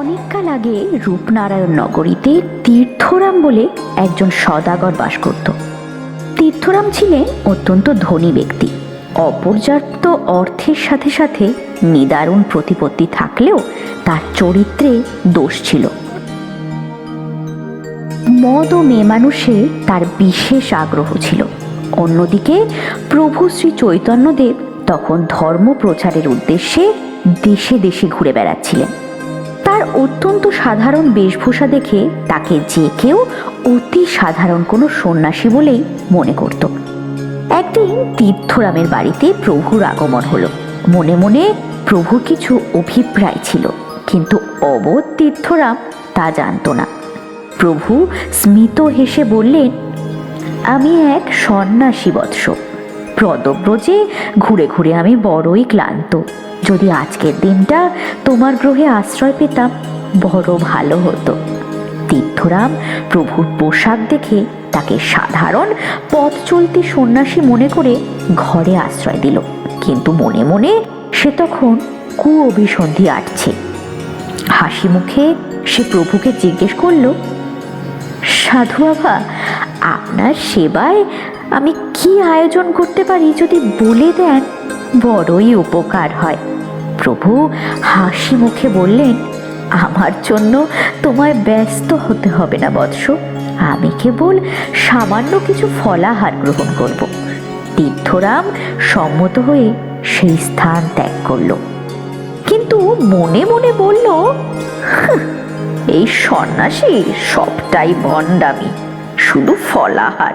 অনেককাল আগে রূপনারায়ণ নগরীতে তীর্থরাম বলে একজন সদাগর বাস করত। তীর্থরাম ছিলেন অত্যন্ত ধনী ব্যক্তি। অপর্যাপ্ত অর্থের সাথে সাথে নিদারুণ প্রতিপত্তি থাকলেও তার চরিত্রে দোষ ছিল। মদ ও মেয়ে মানুষে তার বিশেষ আগ্রহ ছিল। অন্যদিকে প্রভু শ্রী চৈতন্যদেব তখন ধর্ম প্রচারের উদ্দেশ্যে দেশে দেশে ঘুরে বেড়াচ্ছিলেন। তার অত্যন্ত সাধারণ বেশভূষা দেখে তাকে যে কেউ অতি সাধারণ কোনো সন্ন্যাসী বলেই মনে করত। একদিন তীর্থরামের বাড়িতে প্রভুর আগমন হলো। মনে মনে প্রভুর কিছু অভিপ্রায় ছিল, কিন্তু অবোধ তীর্থরাম তা জানতো না। প্রভু স্মিত হেসে বললেন, আমি এক সন্ন্যাসী বৎস। প্রদব্রজে ঘুরে ঘুরে আমি বড়ই ক্লান্ত। যদি আজকের দিনটা তোমার গ্রহে আশ্রয় পেতাম, বড় ভালো হতো। তীর্থরাম প্রভুর পোশাক দেখে তাকে সাধারণ পথ চলতি সন্ন্যাসী মনে করে ঘরে আশ্রয় দিল। কিন্তু মনে মনে সে তখন কু অভিসন্ধি আটছে। হাসি মুখে সে প্রভুকে জিজ্ঞেস করল, সাধু বাবা, আপনার সেবায় আমি কি আয়োজন করতে পারি যদি বলে দেন? বড়ই উপকার হয়। প্রভু হাসি মুখে বললেন, আমার জন্য তোমায় ব্যস্ত হতে হবে না বৎস। আমি কেবল সামান্য কিছু ফলাহার গ্রহণ করব। তীর্থরাম সম্মত হয়ে সেই স্থান ত্যাগ করল। কিন্তু মনে মনে বলল এই সন্ন্যাসী সবটাই ভণ্ডামি শুধু ফলাহার।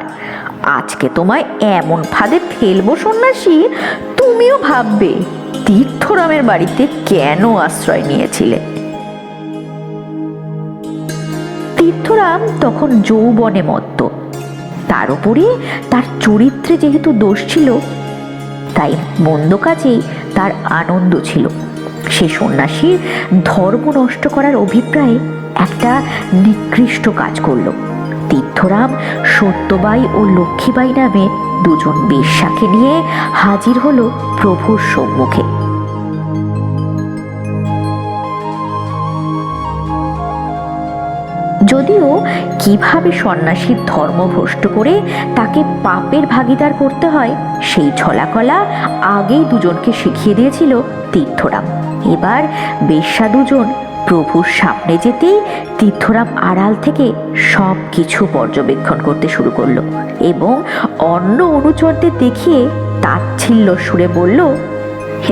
আজকে তোমায় এমন ফাঁদে ফেলব সন্ন্যাসী, তুমিও ভাববে, তীর্থরামের বাড়িতে কেন আশ্রয় নিয়েছিলে? তীর্থরাম তখন যৌবনে মত্ত। তার উপরে তার চরিত্রে যেহেতু দোষ ছিল, তাই মন্দ কাজেই তার আনন্দ ছিল। সে সন্ন্যাসীর ধর্ম নষ্ট করার অভিপ্রায়ে একটা নিকৃষ্ট কাজ করল। তীর্থরাম, সত্যবাই ও লক্ষ্মীবাই নামে দুজন বেশ্যাকে নিয়ে হাজির হলো প্রভুর সম্মুখে। যদিও কীভাবে সন্ন্যাসীর ধর্ম ভ্রষ্ট করে তাকে পাপের ভাগিদার করতে হয়, সেই ছলাকলা আগেই দুজনকে শিখিয়ে দিয়েছিল তীর্থরাম। এবার বেশ্যা দুজন প্রভুর সামনে যেতেই তীর্থরাম আড়াল থেকে সব কিছু পর্যবেক্ষণ করতে শুরু করল এবং অন্য অনুচরদের দেখিয়ে তাচ্ছিল্য সুরে বলল,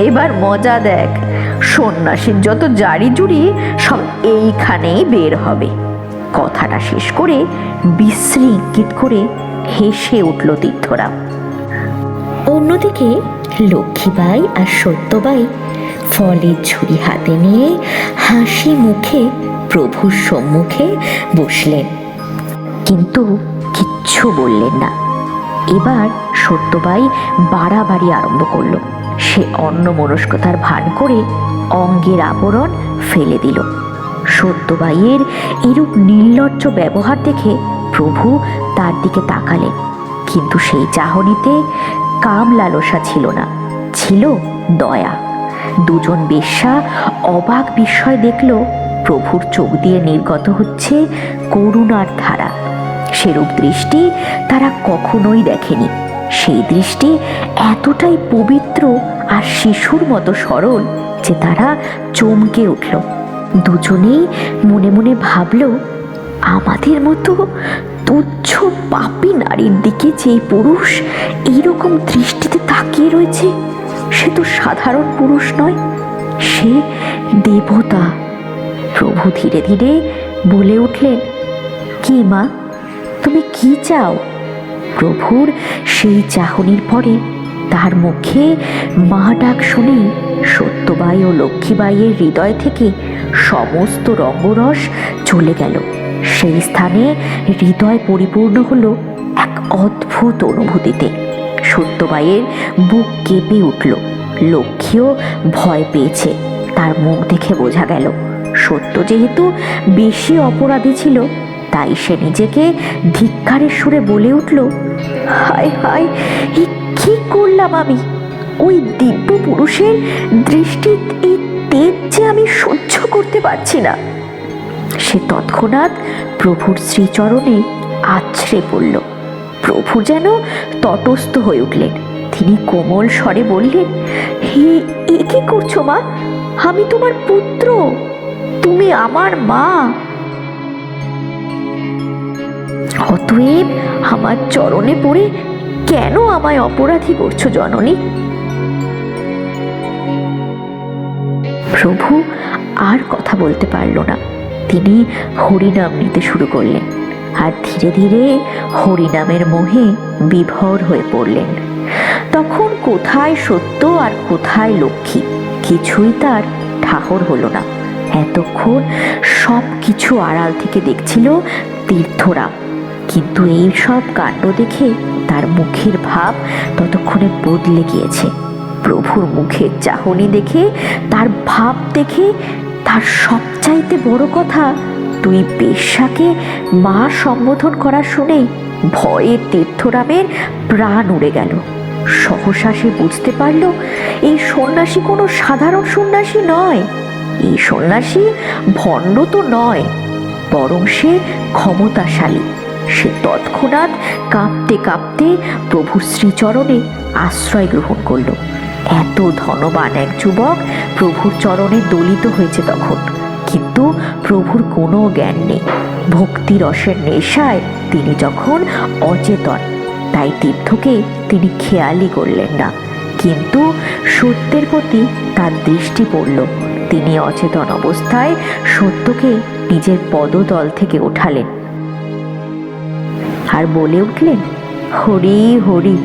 এবার মজা দেখ, সন্ন্যাসীর যত জারি জুড়ি সব এইখানেই বের হবে। কথাটা শেষ করে বিশ্রী ইঙ্গিত করে হেসে উঠল তীর্থরাম। অন্যদিকে লক্ষ্মীবাই আর সত্যবাই ফলের ঝুড়ি হাতে নিয়ে হাসি মুখে প্রভুর সম্মুখে বসলেন। কিন্তু কিচ্ছু বললেন না। এবার সত্যবাই বাড়াবাড়ি আরম্ভ করল। সে অন্য মনস্কতার ভান করে অঙ্গের আবরণ ফেলে দিল। সত্যবাইয়ের এরূপ নির্লজ্জ ব্যবহার দেখে প্রভু তার দিকে তাকালেন। কিন্তু সেই চাহনিতে কাম লালসা ছিল না, ছিল দয়া। দুজন বেশ্যা অবাক বিস্ময় দেখল, প্রভুর চোখ দিয়ে নির্গত হচ্ছে করুণার ধারা। সেরূপ দৃষ্টি তারা কখনোই দেখেনি। সেই দৃষ্টি এতটাই পবিত্র আর শিশুর মতো সরল যে তারা চমকে উঠল। দুজনেই মনে মনে ভাবল, আমাদের মতো তুচ্ছ পাপী নারীর দিকে যে পুরুষ এইরকম দৃষ্টিতে তাকিয়ে রয়েছে সে তো সাধারণ পুরুষ নয়, সে দেবতা। প্রভু ধীরে ধীরে বলে উঠলেন, কি মা, তুমি কি চাও? প্রভুর সেই চাহনির পরে তার মুখে মা ডাক শুনেই সত্যবাই ও লক্ষ্মীবাইয়ের হৃদয় থেকে সমস্ত রঙ্গরস চলে গেল। সেই স্থানে হৃদয় পরিপূর্ণ হলো এক অদ্ভুত অনুভূতিতে। সত্যবাইয়ের বুক কেঁপে উঠল। লক্ষ্মীও ভয় পেয়েছে। তার মুখ দেখে বোঝা গেল, সত্য যেহেতু বেশি অপরাধী ছিল, তাই সে নিজেকে ধিক্কারের সুরে বলে উঠল, হায় হায় কি করলাম আমি? ওই দিব্য পুরুষের দৃষ্টি এই তেজ যে আমি সহ্য করতে পারছি না। সে তৎক্ষণাৎ প্রভুর শ্রীচরণে আছড়ে পড়ল। প্রভু যেন তটস্থ হয়ে উঠলেন। তিনি কোমল স্বরে বললেন, হে, এ কি করছ মা? আমি তোমার পুত্র, তুমি আমার মা। অতএব আমার চরণে পড়ে কেন আমায় অপরাধী করছ জননী? প্রভু আর কথা বলতে পারল না। তিনি হরিনাম নিতে শুরু করলেন। আর ধীরে ধীরে হরিনামের মোহে বিভোর হয়ে পড়লেন। তখন কোথায় সত্য আর কোথায় লক্ষ্মী? কিছুই তার ঠাহর হলো না। এতক্ষণ সব কিছু আড়াল থেকে দেখছিল তীর্থরাম। কিন্তু এই সব কাণ্ড দেখে তার মুখের ভাব ততক্ষণে বদলে গিয়েছে। প্রভুর মুখের চাহনি দেখে, তার ভাব দেখে তার সবচাইতে বড় কথা তুই বেশ্যাকে মা সম্বোধন করা শুনে ভয়ে তীর্থরামের প্রাণ উড়ে গেল। সহসা সে বুঝতে পারল, এই সন্ন্যাসী কোনো সাধারণ সন্ন্যাসী নয়। এই সন্ন্যাসী ভণ্ড তো নয়, বরং সে ক্ষমতাশালী। সে তৎক্ষণাৎ কাঁপতে কাঁপতে প্রভুর শ্রীচরণে আশ্রয় গ্রহণ করল। এত ধনবান এক যুবক প্রভুর চরণে দলিত হয়েছে তখন। কিন্তু প্রভুর কোনো জ্ঞান নেই। ভক্তি রসের নেশায় তিনি যখন অচেতন, তাই তীর্থকে তিনি খেয়ালই করলেন না। কিন্তু সত্যের প্রতি তার দৃষ্টি পড়ল। তিনি অচেতন অবস্থায় সত্যকে নিজের পদতল থেকে ওঠালেন। আর বলে উঠলেন, হরি হরি,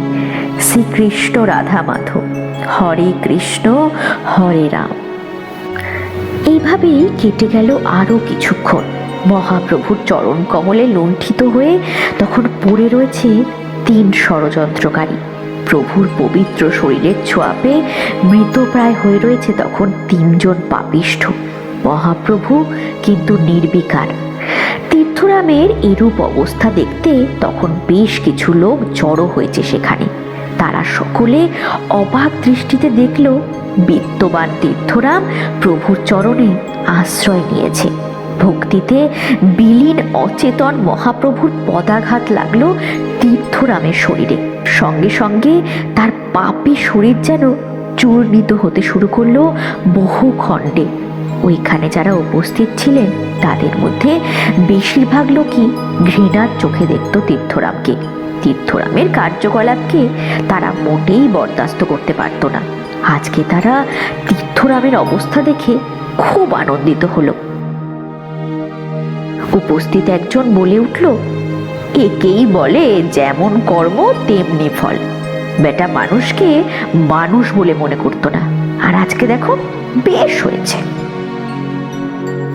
শ্রীকৃষ্ণ রাধা মাধব হরে কৃষ্ণ, হরে রাম। এইভাবেই কেটে গেল আরও কিছুক্ষণ। মহাপ্রভুর চরণ কমলে লুণ্ঠিত হয়ে তখন পড়ে রয়েছে তিন ষড়যন্ত্রকারী। প্রভুর পবিত্র শরীরের ছোঁয়াপে মৃতপ্রায় হয়ে রয়েছে তখন তিনজন পাপিষ্ঠ। মহাপ্রভু কিন্তু নির্বিকার। তীর্থরামের এরূপ অবস্থা দেখতে তখন বেশ কিছু লোক জড়ো হয়েছে সেখানে। তারা সকলে অবাক দৃষ্টিতে দেখল, বিত্তবান তীর্থরাম প্রভুর চরণে আশ্রয় নিয়েছে। ভক্তিতে বিলীন অচেতন মহাপ্রভুর পদাঘাত লাগল তীর্থরামের শরীরে। সঙ্গে সঙ্গে তার পাপী শরীর যেন চূর্ণিত হতে শুরু করল বহু খণ্ডে। ওইখানে যারা উপস্থিত ছিলেন, তাদের মধ্যে বেশিরভাগ লোকই ঘৃণার চোখে দেখত তীর্থরামকে। তীর্থরামের কার্যকলাপকে তারা মোটেই বরদাস্ত করতে পারত না। আজকে তারা তীর্থরামের অবস্থা দেখে খুব আনন্দিত হলো। উপস্থিত একজন বলে উঠল, একেই বলে যেমন কর্ম, তেমনি ফল। বেটা মানুষকে মানুষ বলে মনে করতো না। আর আজকে দেখো, বেশ হয়েছে।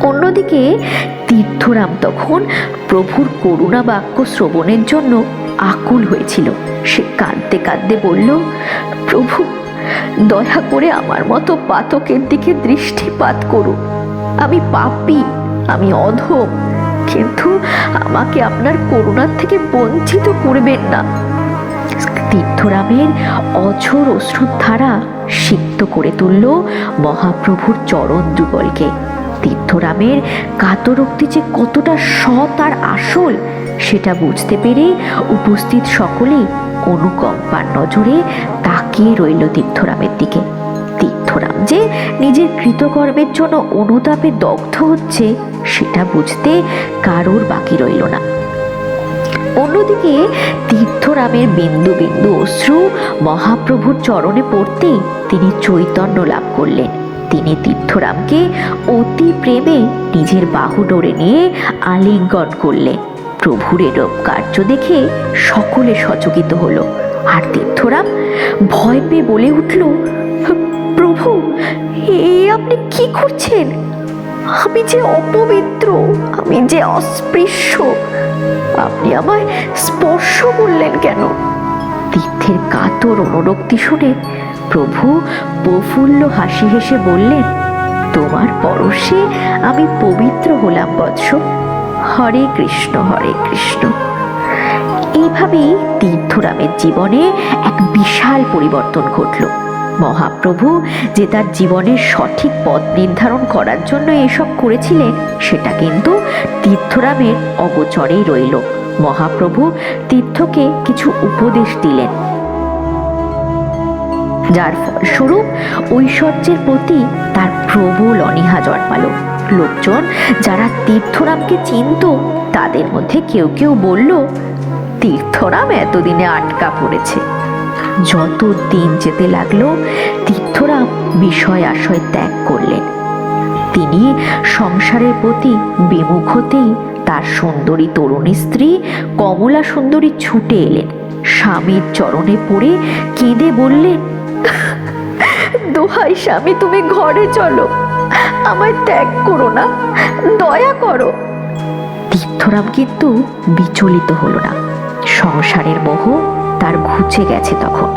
অন্যদিকে তীর্থরাম তখন প্রভুর করুণা বাক্য শ্রবণের জন্য আকুল হয়েছিল। সে কাঁদতে কাঁদতে বলল, প্রভু, দয়া করে আমার মতো পাতকের দিকে দৃষ্টিপাত করুন। আমি পাপী, আমি অধম, কিন্তু আমাকে আপনার করুণার থেকে বঞ্চিত করবেন না। তীর্থরামের অঝোর অশ্রুর ধারা সিক্ত করে তুলল মহাপ্রভুর চরণ যুগলকে। তীর্থরামের কাতরোক্তি যে কতটা সৎ আর আসল, সেটা বুঝতে পেরে উপস্থিত সকলেই অনুকম্পার নজরে তাকিয়ে রইল তীর্থরামের দিকে। তীর্থরাম যে নিজের কৃতকর্মের জন্য অনুতাপে দগ্ধ হচ্ছে, সেটা বুঝতে কারোর বাকি রইল না। অন্যদিকে তীর্থরামের বিন্দু বিন্দু অশ্রু মহাপ্রভুর চরণে পড়তে তিনি চৈতন্য লাভ করলেন। তিনি তীর্থরামকে অতি প্রেমে নিজের বাহু ডোরে নিয়ে আলিঙ্গন করলেন প্রভুর এরূপ কার্য দেখে সকলে সচকিত হলো। আর তীর্থরাম ভয় পেয়ে বলে উঠল, প্রভু, এ আপনি কি করছেন? আমি যে অপবিত্র, আমি যে অস্পৃশ্য, আপনি আমায় স্পর্শ করলেন কেন? তীর্থের কাতর অনুরক্তি শুনে প্রভু প্রফুল্ল হাসি হেসে বললেন, তোমার পরশে আমি পবিত্র হলাম বৎস। হরে কৃষ্ণ হরে কৃষ্ণ। এইভাবেই তীর্থরামের জীবনে এক বিশাল পরিবর্তন ঘটল। মহাপ্রভু যে তার জীবনের সঠিক পথ নির্ধারণ করার জন্য এসব করেছিলেন, সেটা কিন্তু তীর্থরামের অগোচরেই রইল। মহাপ্রভু তীর্থকে কিছু উপদেশ দিলেন। যার ফলস্বরূপ ঐশ্বর্যের প্রতি তার প্রবল অনীহা জন্মালো। লোকজন যারা তীর্থরামকে চিনত, তাদের মধ্যে কেউ কেউ বলল, তীর্থরাম এতদিনে আটকা পড়েছে। যত দিন যেতে লাগল, তীর্থরাম বিষয় আশয় ত্যাগ করলেন। তিনি সংসারের প্রতি বিমুখ হতেই তার সুন্দরী তরুণী স্ত্রী কমলা সুন্দরী ছুটে এলেন। স্বামীর চরণে পড়ে কেঁদে বললেন দোহাই স্বামী, তুমি ঘরে চলো। আমায় ত্যাগ করো না, দয়া করো। তীর্থরাম কিন্তু বিচলিত হলো না। সংসারের মোহ তার ঘুচে গেছে তখন।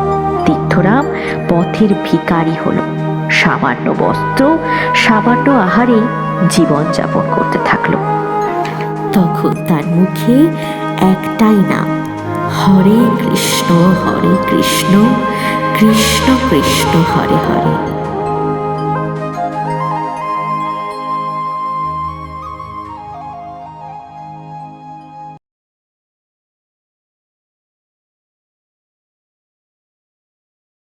তীর্থরাম পথের ভিকারি হলো। সামান্য বস্ত্র, সামান্য আহারে জীবনযাপন করতে থাকল। তখন তার মুখে একটাই নাম, হরে কৃষ্ণ হরে কৃষ্ণ। কৃষ্ণ কৃষ্ণ হরে হরে।